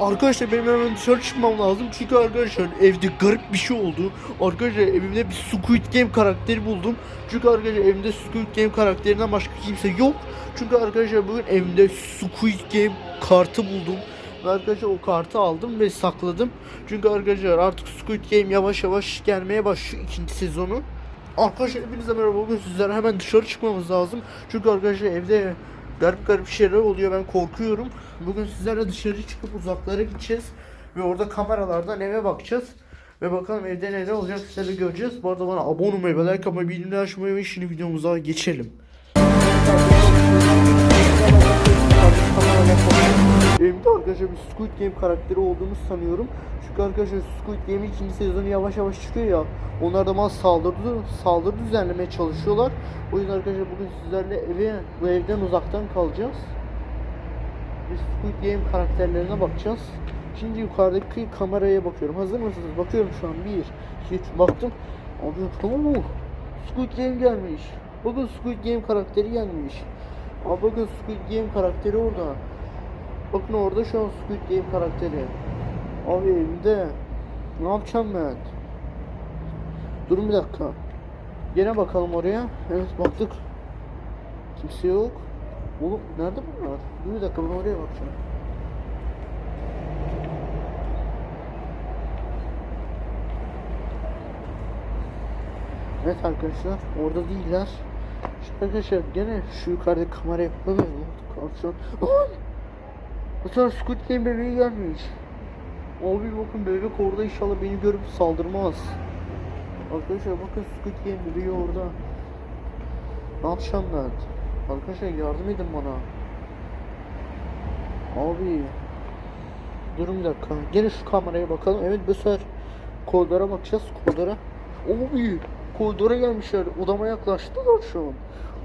Arkadaşlar benim hemen dışarı çıkmam lazım çünkü arkadaşlar evde garip bir şey oldu. Arkadaşlar evimde bir Squid Game karakteri buldum. Çünkü arkadaşlar evimde Squid Game karakterinden başka kimse yok. Çünkü arkadaşlar bugün evimde Squid Game kartı buldum. Ve arkadaşlar o kartı aldım ve sakladım. Çünkü arkadaşlar artık Squid Game yavaş yavaş gelmeye başlıyor ikinci sezonu. Arkadaşlar hepinize merhaba bugün sizlere hemen dışarı çıkmamız lazım. Çünkü arkadaşlar evde garip garip şeyler oluyor ben korkuyorum. Bugün sizlerle dışarı çıkıp uzaklara gideceğiz. Ve orada kameralardan eve bakacağız. Ve bakalım evde neler olacak sizlerle göreceğiz. Bu arada bana abone olmayı like atmayı bildirimleri açmayı ve şimdi videomuza geçelim. Arkadaşlar bir Squid Game karakteri olduğunu sanıyorum. Çünkü arkadaşlar Squid Game'in ikinci sezonu yavaş yavaş çıkıyor ya. Onlar da bana saldırı, saldırı düzenlemeye çalışıyorlar. O yüzden arkadaşlar bugün sizlerle eve, bu evden uzaktan kalacağız. Bir Squid Game karakterlerine bakacağız. Şimdi yukarıdaki kameraya bakıyorum. Hazır mısınız? Bakıyorum şu an. 1, 2, 3 baktım. Abi tamam mı? Squid Game gelmiş. Bakın Squid Game karakteri gelmiş. Abi bakın Squid Game karakteri orada. Bakın orada şu an Squid Game karakteri. Abi evimde. Ne yapacağım ben? Durun bir dakika. Gene bakalım oraya. Evet baktık. Kimse yok. Oğlum nerede bunlar? Dur bir dakika ben oraya bakacağım. Evet arkadaşlar orada değiller. Şimdi arkadaşlar gene şu yukarıdaki kameraya bakın. Kalksın. Aman! Mesela Squid Game bebeği gelmiş. Abi bakın bebek orada inşallah beni görüp saldırmaz. Arkadaşlar bakın Squid Game bebeği orada. Ne yapacağım ben? Arkadaşlar yardım edin bana. Abi. Durun bir dakika. Gene şu kameraya bakalım. Evet bu sefer koridora bakacağız. Koridora. Abi. Koridora gelmişler. Odama yaklaştılar şu an.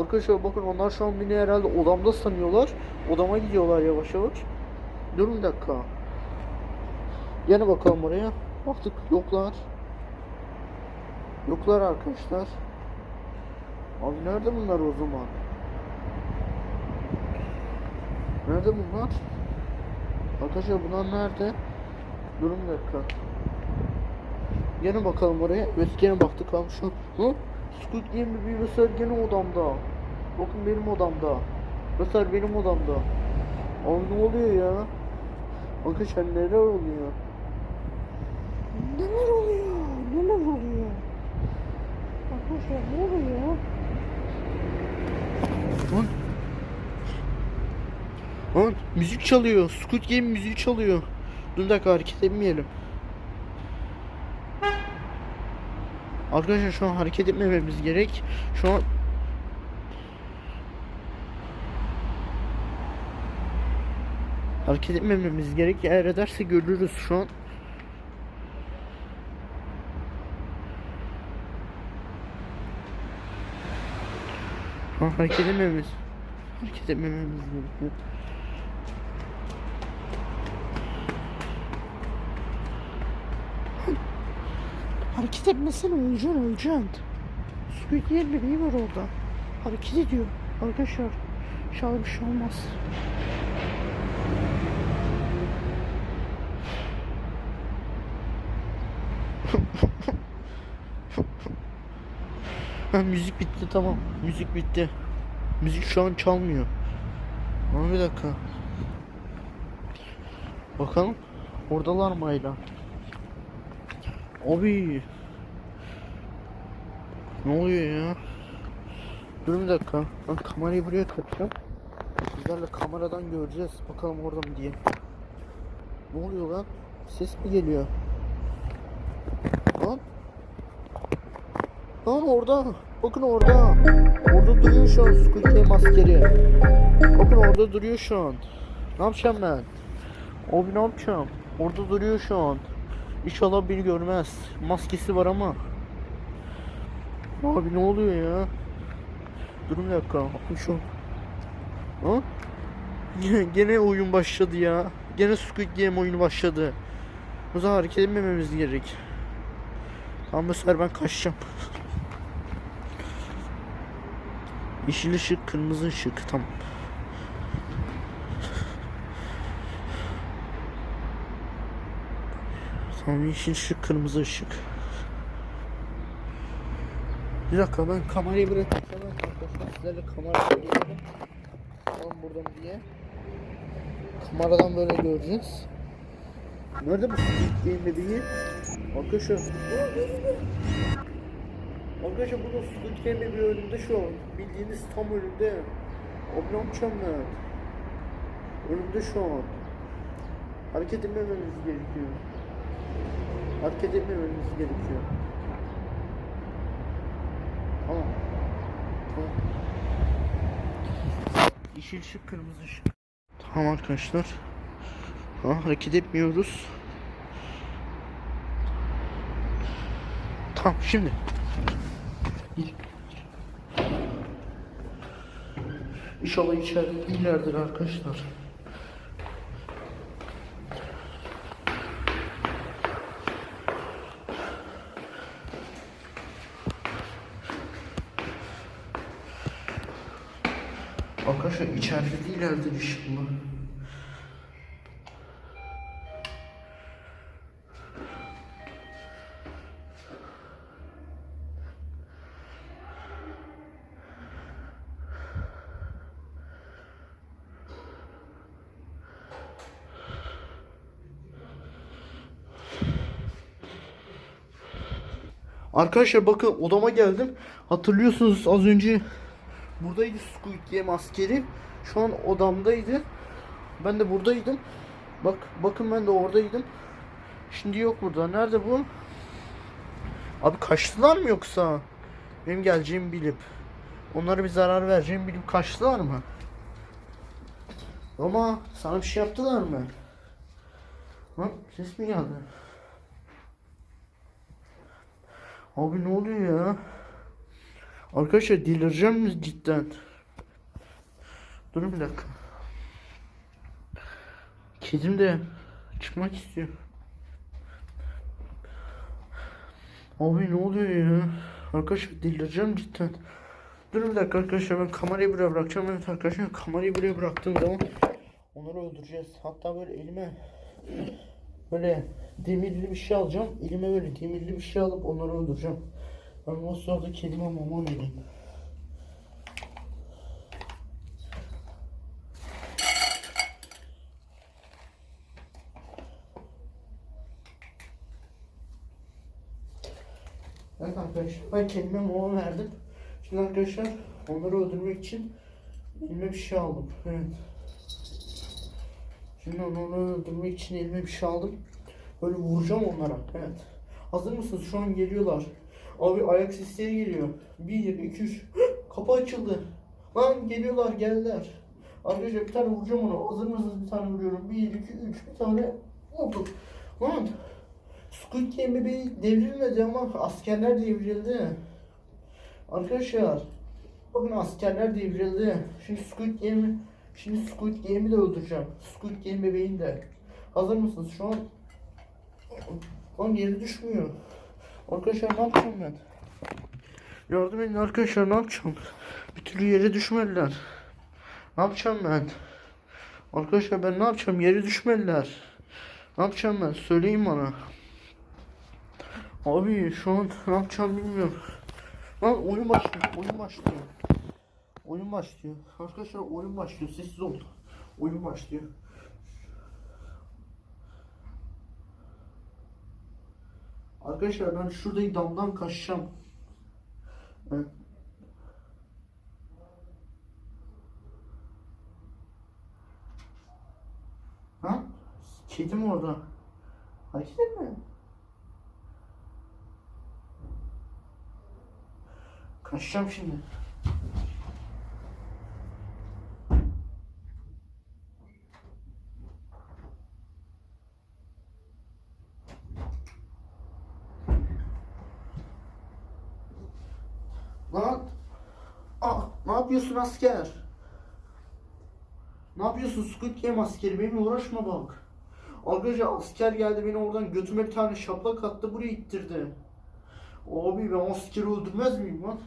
Arkadaşlar bakın onlar şu an beni herhalde odamda sanıyorlar. Odama gidiyorlar yavaş yavaş. Durun bir dakika. Yine bakalım oraya. Baktık yoklar. Yoklar arkadaşlar. Abi nerede bunlar o zaman? Nerede bunlar? Arkadaşlar bunlar nerede? Durun dakika. Gene bakalım oraya. Evet gene baktık abi şu. Hı? Squid Game bir mesela gene odamda. Bakın benim odamda. Mesela benim odamda. Abi ne oluyor ya? Arkadaşlar neler oluyor? Neler oluyor? Neler oluyor? Arkadaşlar ne oluyor? Lan. Lan müzik çalıyor. Squid Game müziği çalıyor. Dur dakika hareket etmeyelim. Arkadaşlar şu an hareket etmememiz gerek. Şu an hareket etmememiz gerek. Eğer ederse görürüz şu an. An hareket etmememiz hareket etmememiz gerekiyor. Hareket etmesene öleceksin öleceksin. Squid Game bebeği var orada. Hareket ediyor. Arkadaşlar inşallah bir şey olmaz. müzik bitti tamam. Müzik bitti. Müzik şu an çalmıyor. Ama bir dakika. Bakalım. Oradalar mı hala? Abi. Ne oluyor ya? Dur bir dakika. Ben kamerayı buraya takacağım. Sizlerle kameradan göreceğiz. Bakalım orada mı diye. Ne oluyor lan? Ses mi geliyor? Lan? Lan orada. Bakın orada. Orada duruyor şu an Squid Game askeri. Bakın orada duruyor şu an. Ne yapacağım ben? Abi ne yapacağım? Orada duruyor şu an. İnşallah beni görmez. Maskesi var ama. Abi ne oluyor ya? Durun bir dakika. Şu. Ha? Gene oyun başladı ya. Gene Squid Game oyunu başladı. O zaman hareket etmememiz gerek. Ama bu sefer ben kaçacağım. Yeşil ışık, kırmızı ışık. Tamam. Tamam yeşil ışık kırmızı ışık. Bir dakika ben kamerayı buraya takacağım arkadaşlar sizlerle kamerayla gelelim. Tamam buradan diye. Kameradan böyle göreceğiz. Nerede bu Squid Game bebeği? Arkadaşlar. Arkadaşlar burada Squid Game bebeği önümde şu an. Bildiğiniz tam ne yapacağım ben? Önümde şu an. Hareket etmemeniz gerekiyor. Hareket etmemeniz gerekiyor. Tamam. Tamam. Yeşil ışık, kırmızı ışık. Tamam arkadaşlar. Ha, hareket etmiyoruz. Tamam şimdi. İnşallah içeride değillerdir arkadaşlar. Arkadaşlar içeride değillerdir inşallah. Arkadaşlar bakın odama geldim. Hatırlıyorsunuz az önce buradaydı Squid Game askeri. Şu an odamdaydı. Ben de buradaydım. Bak bakın ben de oradaydım. Şimdi yok burada. Nerede bu? Abi kaçtılar mı yoksa? Benim geleceğimi bilip onlara bir zarar vereceğimi bilip kaçtılar mı? Ama sana bir şey yaptılar mı? Lan ses mi geldi? Abi ne oluyor ya? Arkadaşlar delireceğim mi cidden? Durun bir dakika. Kedim de çıkmak istiyor. Abi ne oluyor ya? Arkadaşlar delireceğim cidden. Durun bir dakika arkadaşlar ben kamerayı buraya bırakacağım. Evet arkadaşlar kamerayı buraya bıraktığım zaman onları öldüreceğiz. Hatta böyle elime böyle demirli bir şey alacağım. Elime böyle demirli bir şey alıp onları öldüreceğim. Ben o sırada kedime mama vereyim. Evet arkadaşlar ben kendime mama verdim. Şimdi arkadaşlar onları öldürmek için elime bir şey aldım. Evet. Şimdi onları öldürmek için elime bir şey aldım. Böyle vuracağım onlara. Evet. Hazır mısınız? Şu an geliyorlar. Abi ayak sesleri geliyor. 1, 2, 3. Kapı açıldı. Lan geliyorlar geldiler. Arkadaşlar bir tane vuracağım onu. Hazır mısınız? Bir tane vuruyorum. 1, 2, 3. Bir tane vurdum. Lan Squid Game bebeği devrilmedi ama askerler devrildi. Arkadaşlar bakın askerler devrildi. Şimdi Squid Game'i şimdi Squid Game'i de öldüreceğim. Squid Game bebeğini de. Hazır mısınız? Şu an Lan yeri düşmüyor. Arkadaşlar ne yapacağım ben? Yardım edin arkadaşlar ne yapacağım? Bir türlü yere düşmediler. Ne yapacağım ben? Arkadaşlar ben ne yapacağım? Yere düşmediler. Ne yapacağım ben? Söyleyin bana. Abi şu an ne yapacağım bilmiyorum. Lan oyun başlıyor. Oyun başlıyor. Oyun başlıyor. Arkadaşlar oyun başlıyor. Sessiz olun. Oyun başlıyor. Arkadaşlar ben şuradaki damdan kaçacağım. Evet. Ha? Kedim orada. Hareket etme. Kaçacağım şimdi. Lan! Ah, ne yapıyorsun asker? Ne yapıyorsun Squid Game askeri? Benimle uğraşma bak. Arkadaşlar asker geldi beni oradan götüme bir tane şaplak attı buraya ittirdi. Abi ben askeri öldürmez miyim lan?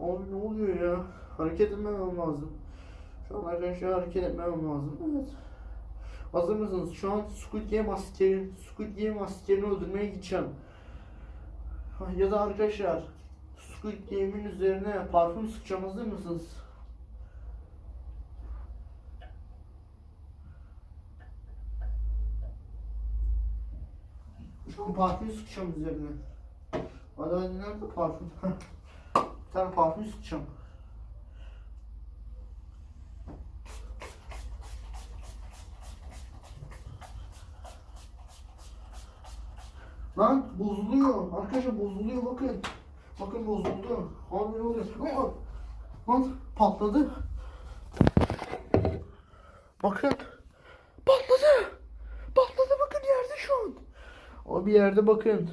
Abi ne oluyor ya? Hareket etmemem lazım. Şu an arkadaşlar hareket etmemem lazım. Evet. Hazır mısınız? Şu an Squid Game askeri, Squid Game askerini öldürmeye gideceğim. Ya da arkadaşlar Squid Game'in üzerine parfüm sıkacağım. Hazır mısınız? An parfüm sıkacağım üzerine. Hadi nerede parfüm? Bir tane parfüm sıkacağım. Lan bozuluyor. Arkadaşlar bozuluyor bakın. Bakın bozuldu. Abi ne oluyor? Lan patladı. Bakın. Patladı. Patladı bakın yerde şu an. Abi yerde bakın.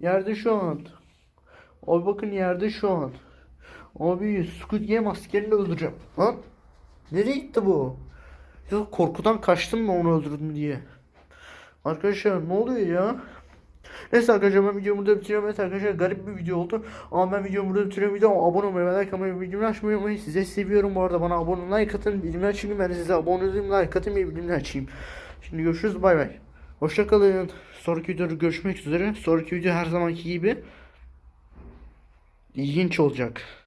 Yerde şu an. Abi bakın yerde şu an. Abi Squid Game askerini öldüreceğim. Lan. Nereye gitti bu? Ya korkudan kaçtım mı onu öldürdüm diye. Arkadaşlar ne oluyor ya? Neyse arkadaşlar ben videomu burada bitiriyorum. Evet arkadaşlar garip bir video oldu. Ama ben videomu burada bitiriyorum. Videoma abone olmayı ve like atmayı, bildirimleri açmayı unutmayın. Size seviyorum bu arada. Bana abone like atın. Bildirimleri açayım. Ben size abone olayım, like atın bildirimleri açayım. Şimdi görüşürüz. Bay bay. Hoşçakalın. Sonraki videoda görüşmek üzere. Sonraki video her zamanki gibi ilginç olacak.